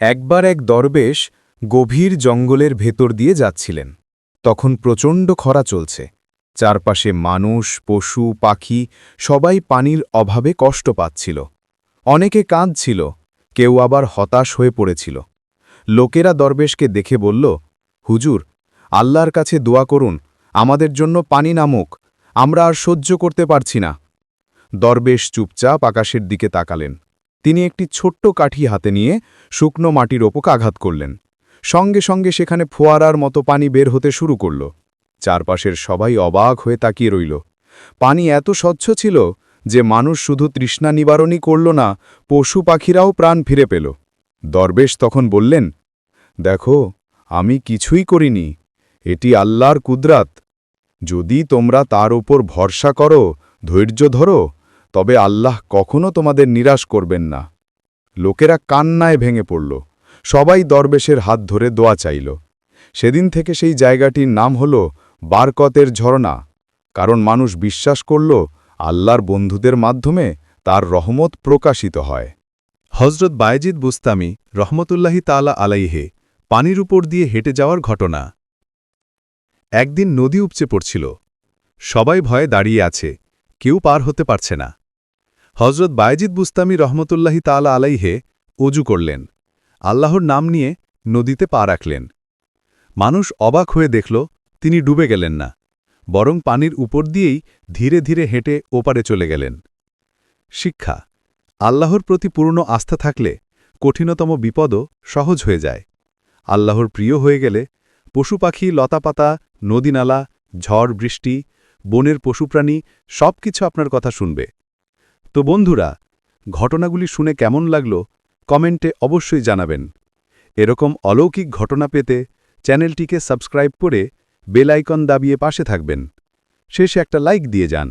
একবার এক দরবেশ গভীর জঙ্গলের ভেতর দিয়ে যাচ্ছিলেন। তখন প্রচণ্ড খরা চলছে। চারপাশে মানুষ, পশু, পাখি সবাই পানির অভাবে কষ্ট পাচ্ছিল। অনেকে কাঁদছিল, কেউ আবার হতাশ হয়ে পড়েছিল। লোকেরা দরবেশকে দেখে বলল, হুজুর, আল্লাহর কাছে দোয়া করুন, আমাদের জন্য পানি নামুক, আমরা আর সহ্য করতে পারছি না। দরবেশ চুপচাপ আকাশের দিকে তাকালেন। তিনি একটি ছোট্ট কাঠি হাতে নিয়ে শুকনো মাটির ওপর আঘাত করলেন। সঙ্গে সঙ্গে সেখানে ফোয়ারার মতো পানি বের হতে শুরু করল। চারপাশের সবাই অবাক হয়ে তাকিয়ে রইল। পানি এত স্বচ্ছ ছিল যে মানুষ শুধু তৃষ্ণা নিবারণই করল না, পশু পাখিরাও প্রাণ ফিরে পেল। দরবেশ তখন বললেন, দেখো, আমি কিছুই করিনি। এটি আল্লাহর কুদরাত। যদি তোমরা তার উপর ভরসা করো, ধৈর্য ধরো তবে আল্লাহ কখনো তোমাদের নিরাশ করবেন না। লোকেরা কান্নায় ভেঙে পড়ল। সবাই দরবেশের হাত ধরে দোয়া চাইল। সেদিন থেকে সেই জায়গাটির নাম হল বারকতের ঝরনা। কারণ মানুষ বিশ্বাস করল, আল্লাহর বন্ধুদের মাধ্যমে তার রহমত প্রকাশিত হয়। হজরত বায়েজিদ বুস্তামি রহমতুল্লাহি তালা আলাইহে পানির উপর দিয়ে হেঁটে যাওয়ার ঘটনা। একদিন নদী উপচে পড়ছিল। সবাই ভয়ে দাঁড়িয়ে আছে, কেউ পার হতে পারছে না। হজরত বায়েজিদ বুস্তামি রহমতুল্লাহি তালা আলাইহে অজু করলেন। আল্লাহর নাম নিয়ে নদীতে পা রাখলেন। মানুষ অবাক হয়ে দেখল, তিনি ডুবে গেলেন না, বরং পানির উপর দিয়েই ধীরে ধীরে হেঁটে ওপারে চলে গেলেন। শিক্ষা, আল্লাহর প্রতি পূর্ণ আস্থা থাকলে কঠিনতম বিপদও সহজ হয়ে যায়। আল্লাহর প্রিয় হয়ে গেলে পশু পাখি, লতাপাতা, নদীনালা, ঝড়, বৃষ্টি, বনের পশুপ্রাণী সব কিছু আপনার কথা শুনবে। তো বন্ধুরা, ঘটনাগুলি শুনে কেমন লাগল কমেন্টে অবশ্যই জানাবেন। এরকম অলৌকিক ঘটনা পেতে চ্যানেলটিকে সাবস্ক্রাইব করে বেলাইকন দাবিয়ে পাশে থাকবেন। শেষে একটা লাইক দিয়ে যান।